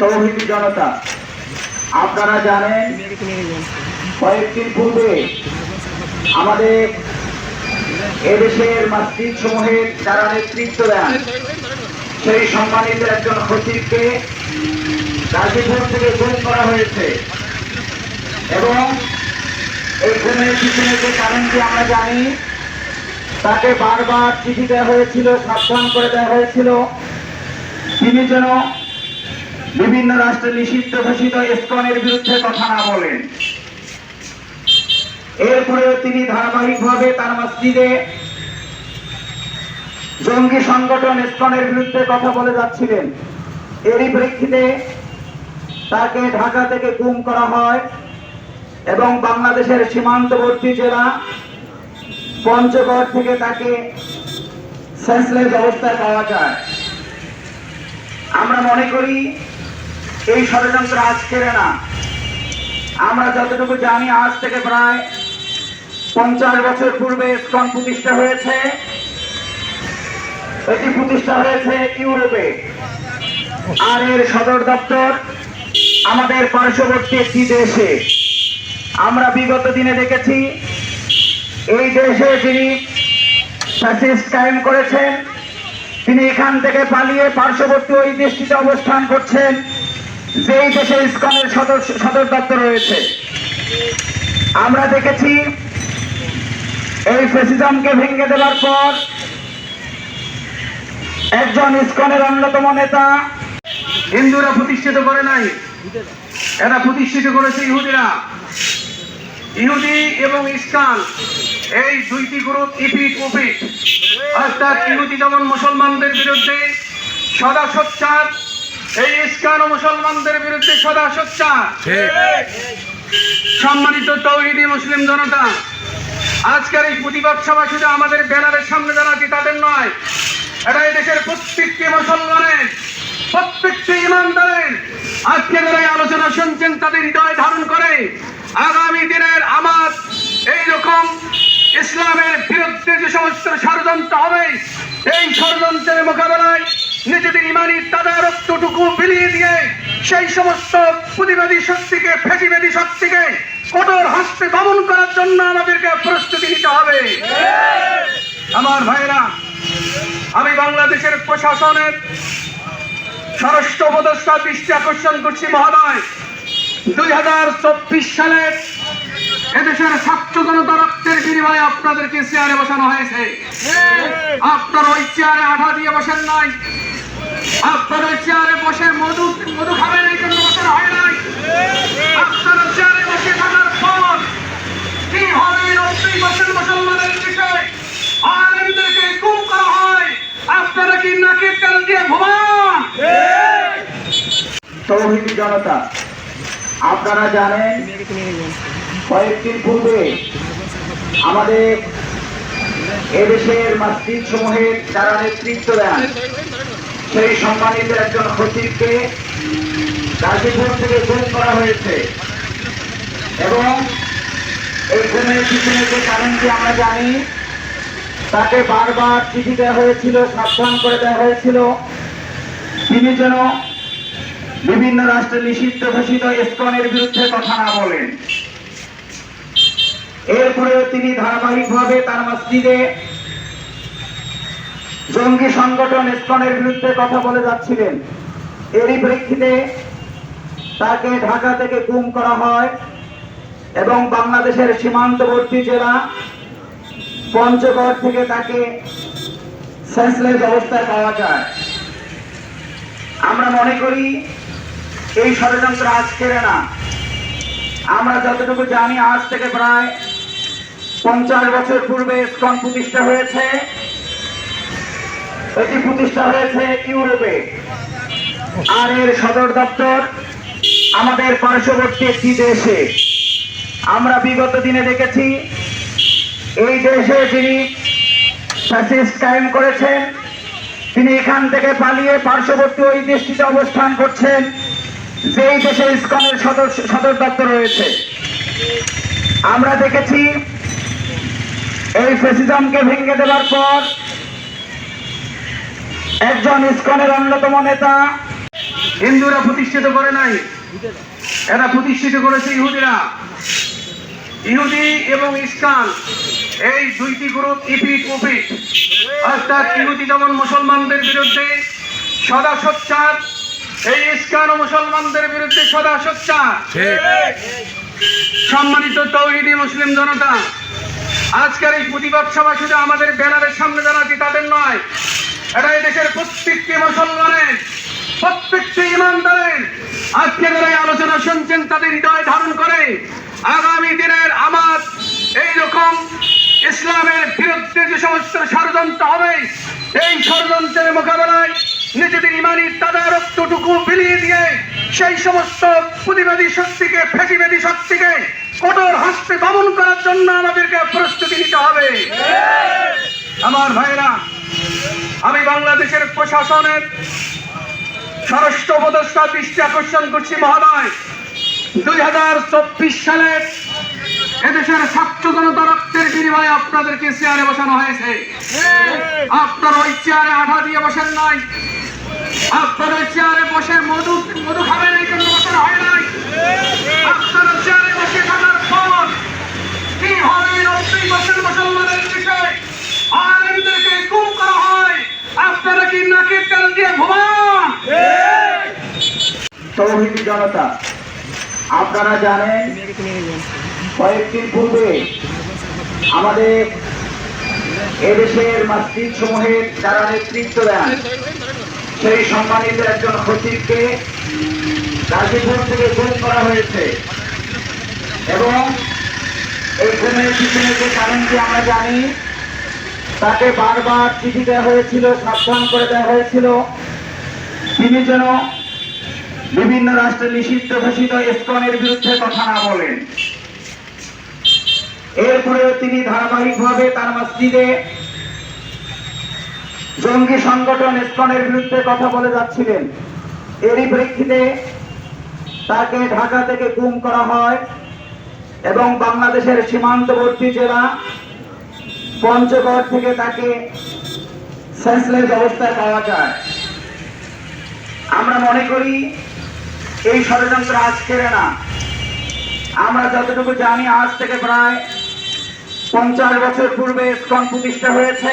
back. জনতা, আপনারা জানেন, কয়েকদিন পূর্বে আমাদের এদেশের মসজিদ সমূহের যারা নেতৃত্ব দেন, সেই সম্মানিত একজন খতিবকে গাজীপুর থেকে গুম করা হয়েছে এবং এই গুমের পিছনে যে কারণটি আমরা জানি, তাকে বারবার চিঠি দেওয়া হয়েছিল, সাবধান করে দেওয়া হয়েছিল তিনি যেন বিভিন্ন রাষ্ট্রে নিষিদ্ধ ঘোষিত ইসকনের বিরুদ্ধে কথা না বলেন এরপরেও তিনি ধারাবাহিকভাবে তার মসজিদে জঙ্গি সংগঠন ইসকনের বিরুদ্ধে কথা বলে যাচ্ছিলেন। এরই প্রেক্ষিতে তাকে ঢাকা থেকে গুম করা হয় এবং বাংলাদেশের সীমান্তবর্তী জেলা পঞ্চগড় থেকে তাকে সেন্সলেস অবস্থায় পাওয়া যায়। আমরা মনে করি এই ষড়যন্ত্র আজকের না। আমরা যতটুকু জানি, আজ থেকে প্রায় পঞ্চাশ বছর পূর্বে স্কন প্রতিষ্ঠা হয়েছে। এটি প্রতিষ্ঠা হয়েছে ইউরোপে। আর এর সদর দপ্তর আমাদের পার্শ্ববর্তী একটি দেশে। আমরা বিগত দিনে দেখেছি, এই দেশে যিনি কায়েম করেছেন, তিনি এখান থেকে পালিয়ে পার্শ্ববর্তী ওই দেশটিতে অবস্থান করছেন। যেই দেশে ইসকনের সদর দপ্তর রয়েছে, আমরা দেখেছি এই ফেসিজমকে ভেঙে দেওয়ার পর একজন ইসকনের অন্যতম নেতা হিন্দুরা প্রতিষ্ঠিত করে নাই। এরা প্রতিষ্ঠিত করেছে ইহুদিরা। ইহুদি এবং ইসলাম এই দুইটি গ্রুপ ইপিট উপিট অর্থাৎ ইহুদি যেমন মুসলমানদের বিরুদ্ধে সদা সোচ্চার এই ইস্কান ও মুসলমানদের বিরুদ্ধে সদা সোচ্চার। সম্মানিত তৌহিদি মুসলিম জনতা আজকের এই প্রতিবাদ সভা শুধু আমাদের ব্যানারের সামনে জানাচ্ছি তাদের নয় এটা এই দেশের প্রত্যেকটি মুসলমানের প্রত্যেকটি ইমানদারের আজকে যারা এই আলোচনা শুনছেন তাদের হৃদয় ধারণ করে আগামী দিনের আমার এই রকম ইসলামের বিরুদ্ধে যে সমস্ত ষড়যন্ত্র হবে এই ষড়যন্ত্রের মোকাবেলায় নিজেদের ইমানি তাজা রক্তটুকু বিলিয়ে দিয়ে সেই সমস্ত প্রতিবাদী শক্তিকে ফেসিবাদী শক্তিকে কঠোর হস্তে দমন করার জন্য আমাদেরকে প্রস্তুতি নিতে হবে। আমার ভাইরা, আমি বাংলাদেশের প্রশাসনের স্বরাষ্ট্র উপদেষ্টা দৃষ্টি আকর্ষণ করছি মহোদয়। দুই হাজার চব্বিশ সালের এদেশের ছাত্র জনতা রক্তের বিনিময়ে আপনাদেরকে চেয়ারে বসানো হয়েছে। আপনার ওই চেয়ারে আঠা দিয়ে বসেন নাই। আপনার ওই চেয়ারে বসে মধু মধু খাবেন এই জন্য বসানো হয় নাই। আপনার চেয়ারে বসে থাকার পর কি হবে নব্বই বছর মুসলমানের বিষয় আর এদেরকে করা হয়। আপনারা কি নাকের তেল দিয়ে ঘুমান? তৌহিদি জনতা, আপনারা জানেন কয়েকদিন পূর্বে আমাদের এদেশের মসজিদ সমূহের যারা নেতৃত্ব দেন, সেই সম্মানিত একজন খতিবকে গাজীপুর থেকে গুম করা হয়েছে। এবং এই গুমের পিছনে যে কারণটি আমরা জানি, তাকে বারবার চিঠি দেওয়া হয়েছিল, সাবধান করে দেওয়া হয়েছিল। তিনি যেন বিভিন্ন রাষ্ট্রে নিষিদ্ধ ঘোষিত ইসকনের বিরুদ্ধে কথা না বলেন। এরপরেও তিনি ধারাবাহিকভাবে তার মসজিদে জঙ্গি সংগঠন ইসকনের বিরুদ্ধে কথা বলে যাচ্ছিলেন। এরই প্রেক্ষিতে তাকে ঢাকা থেকে গুম করা হয় এবং বাংলাদেশের সীমান্তবর্তী জেলা পঞ্চগড় থেকে তাকে সেন্সলেস অবস্থায় পাওয়া যায়। আমরা মনে করি এই ষড়যন্ত্র আজকের না। আমরা যতটুকু জানি, আজ থেকে প্রায় পঞ্চাশ বছর পূর্বে ইসকন প্রতিষ্ঠা হয়েছে। এটি প্রতিষ্ঠা হয়েছে ইউরোপে। আর এর সদর দপ্তর আমাদের পার্শ্ববর্তী একটি দেশে। আমরা বিগত দিনে দেখেছি, এই দেশে যিনি ফ্যাসিস্ট কায়েম করেছেন, তিনি এখান থেকে পালিয়ে পার্শ্ববর্তী ওই দেশটিতে অবস্থান করছেন, যেই দেশে ইসকনের সদর সদর দপ্তর রয়েছে। আমরা দেখেছি এই ফেসিজমকে ভেঙে দেওয়ার পর একজন ইসকনের অন্যতম নেতা হিন্দুরা প্রতিষ্ঠিত করে নাই। এরা প্রতিষ্ঠিত করেছে ইহুদিরা। ইহুদি এবং ইসলাম এই দুইটি গ্রুপ ইপিট উপিট অর্থাৎ ইহুদি যেমন মুসলমানদের বিরুদ্ধে সদা সোচ্চার এই ইসলাম ও মুসলমানদের বিরুদ্ধে সদা সোচ্চার। সম্মানিত তৌহিদি মুসলিম জনতা আজকের এই প্রতিবাদ সভা শুধু আমাদের ব্যানারের সামনে জানাচ্ছি তাদের নয়। এটা এই দেশের প্রত্যেকটি মুসলমানের, প্রত্যেকটি ইমানদারের। আজকে এই আলোচনা শুনছেন, তাদের হৃদয় ধারণ করে আগামী দিনের আমার এই রকম ইসলামের বিরুদ্ধে যে সমস্ত ষড়যন্ত্র হবে, এই ষড়যন্ত্রের মোকাবেলায় নিজেদের ইমানি তাদের রক্তটুকু বিলিয়ে দিয়ে সেই সমস্ত প্রতিবাদী শক্তিকে ফেসিবাদী শক্তিকে কঠোর হস্তে দমন করার জন্য আমাদেরকে প্রস্তুতি নিতে হবে। আমার ভাইরা, আমি বাংলাদেশের প্রশাসনের স্বরাষ্ট্র উপদেষ্টা দৃষ্টি আকর্ষণ করছি মহোদয়। দুই হাজার চব্বিশ সালের এদেশের ছাত্র জনতা রক্তের বিনিময়ে আপনাদেরকে চেয়ারে বসানো হয়েছে। আপনার ওই চেয়ারে আঠা দিয়ে বসেন নাই। আপনার চেয়ারে বসে মধু মধু খাবেন, এই জন্য বসানো হয় নাই। আপনার চেয়ারে বসে থাকার পর কি হয় নব্বই বছর মুসলমানের বিষয় আর গুম করা হয়। আপনারা কি নাকের তেল দিয়ে ঘুমান? তৌহিদি জনতা, আপনারা জানেন, কয়েকদিন পূর্বে আমাদের এদেশের মসজিদ সমূহের যারা নেতৃত্ব দেন সেই সম্মানিত একজন খতিবকে গাজীপুর থেকে গুম করা হয়েছে। এবং এই গুমের পিছনে যে কারণটি আমরা জানি, তাকে বারবার চিঠি দেওয়া হয়েছিল, সাবধান করে দেওয়া হয়েছিল। তিনি যেন বিভিন্ন রাষ্ট্রে নিষিদ্ধ ঘোষিত ইসকনের বিরুদ্ধে কথা না বলেন। এরপরেও তিনি ধারাবাহিকভাবে তার মসজিদে জঙ্গি সংগঠন ইসকনের বিরুদ্ধে কথা বলে যাচ্ছিলেন। এরই প্রেক্ষিতে তাকে ঢাকা থেকে গুম করা হয় এবং বাংলাদেশের সীমান্তবর্তী জেলা পঞ্চগড় থেকে তাকে সেন্সলেস অবস্থায় পাওয়া যায়। আমরা মনে করি এই ষড়যন্ত্র আজকের না। আমরা যতটুকু জানি, আজ থেকে প্রায় পঞ্চাশ বছর পূর্বে স্কন প্রতিষ্ঠা হয়েছে।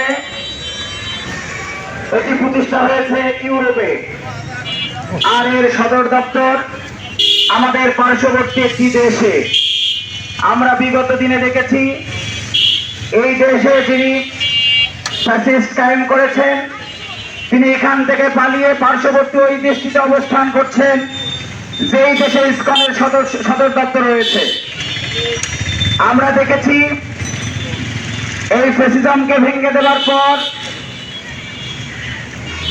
এটি প্রতিষ্ঠা হয়েছে ইউরোপে। আর এর সদর দপ্তর আমাদের পার্শ্ববর্তী একটি দেশে। আমরা বিগত দিনে দেখেছি, এই দেশে যিনি ফ্যাসিস্ট কায়েম করেছেন, তিনি এখান থেকে পালিয়ে পার্শ্ববর্তী ওই দেশটিতে অবস্থান করছেন, যেই দেশে ইসকনের সদর সদর দপ্তর রয়েছে। আমরা দেখেছি, এই ফেসিজমকে ভেঙে দেওয়ার পর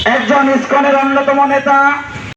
একজন ইস্কনের অন্যতম নেতা